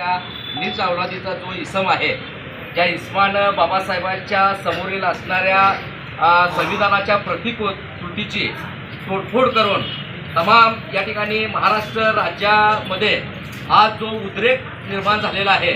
त्या नीच अवलादीचा जो इसम आहे त्या इस्मानं बाबासाहेबांच्या समोरील असणाऱ्या संविधानाच्या प्रतीक त्रुटीची तोडफोड करून तमाम या ठिकाणी महाराष्ट्र राज्यामध्ये आज जो उद्रेक निर्माण झालेला आहे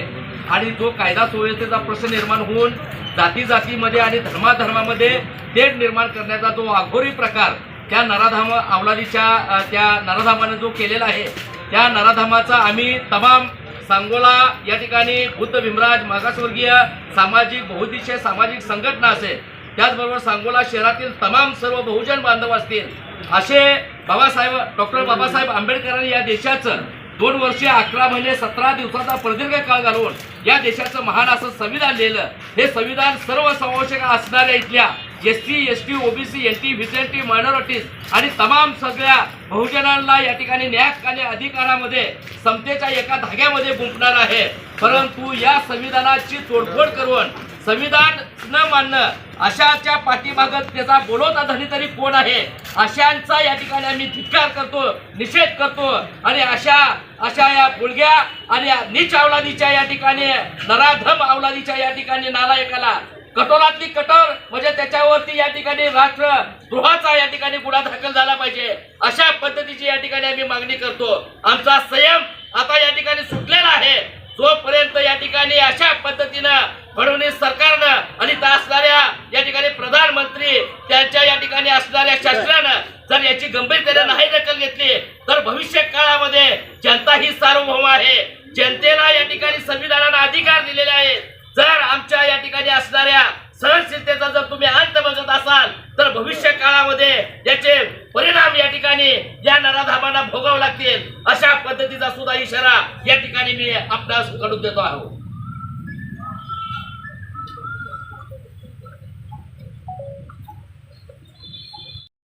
आणि जो कायदा सुव्यवस्थेचा प्रश्न निर्माण होऊन जाती जातीमध्ये आणि धर्माधर्मामध्ये तेढ निर्माण करण्याचा जो अघोरी प्रकार त्या नराधाम अवलादीच्या त्या नराधामानं जो केलेला आहे त्या नराधामाचा आम्ही तमाम सांगोला या ठिकाणी बुद्ध भीमराज मागासवर्गीय सामाजिक बहुद्देशीय सामाजिक संघटना असेल त्याचबरोबर सांगोला शहरातील तमाम सर्व बहुजन बांधव असतील. असे बाबासाहेब डॉक्टर बाबासाहेब आंबेडकरांनी या देशाचं दोन वर्षे अकरा महिने सतरा दिवसाचा प्रदीर्घ काळ घालवून या देशाचं महान असं संविधान लिहिलं. हे संविधान सर्व समावेशक असणाऱ्या इथल्या S T S T OBC N T vision minorities आणि तमाम सगळ्या बहुजनांना या ठिकाणी न्याय आणि अधिकारामध्ये समतेच्या एका धाग्यामध्ये गुंफणार आहे. परंतु या संविधानाची तोडफोड करून संविधान न मानणं अशाच्या पाठीमागत त्याचा बोलवता धनी तरी कोण आहे? अशांचा या ठिकाणी आम्ही धिक्कार करतो निषेध करतो आणि अशा अशा या मुलग्या आणि या नीच अवलादीच्या या ठिकाणी नराधम अवलादीच्या या ठिकाणी नालायकाला कठोरातली कठोर म्हणजे त्याच्यावरती या ठिकाणी राष्ट्र द्रोहाचा या ठिकाणी गुन्हा दाखल झाला पाहिजे. अशा पद्धतीची या ठिकाणी आम्ही मागणी करतो. आमचा संयम आता या ठिकाणी सुटलेला आहे. जोपर्यंत या ठिकाणी अशा पद्धतीनं फडणवीस सरकारनं आणि त्या असणाऱ्या या ठिकाणी प्रधानमंत्री त्यांच्या या ठिकाणी असणाऱ्या शासनानं जर याची गंभीरतेने नाही दखल घेतली तर भविष्य काळामध्ये जनता ही सार्वभौम आहे. जनतेला या ठिकाणी संविधानानं अधिकार दिलेले आहेत. जर आमच्या या ठिकाणी असणाऱ्या सहनशीलतेचा जर तुम्ही अंत बघत असाल तर भविष्य काळामध्ये याचे परिणाम या ठिकाणी या नराधामांना भोगावे लागतील. अशा पद्धतीचा सुद्धा इशारा या ठिकाणी मी आपणासकडून देतो आहोत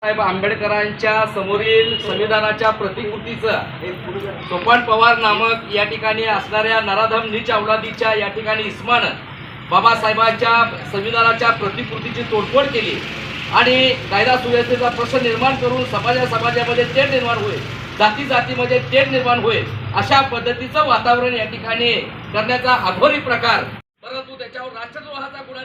साहेब आंबेडकरांच्या समोरील संविधानाच्या प्रतिकृतीचं सोपान पवार नामक या ठिकाणी असणाऱ्या नराधम नीच अवलादीच्या या ठिकाणी इस्मानं बाबासाहेबांच्या संविधानाच्या प्रतिकृतीची तोडफोड केली. आणि कायदा सुव्यवस्थेचा प्रश्न निर्माण करून समाजा समाजामध्ये तेढ निर्माण होईल जाती जातीमध्ये तेढ निर्माण होईल अशा पद्धतीचं वातावरण या ठिकाणी करण्याचा अघोरी प्रकार. परंतु त्याच्यावर राष्ट्रद्रोहाचा गुन्हा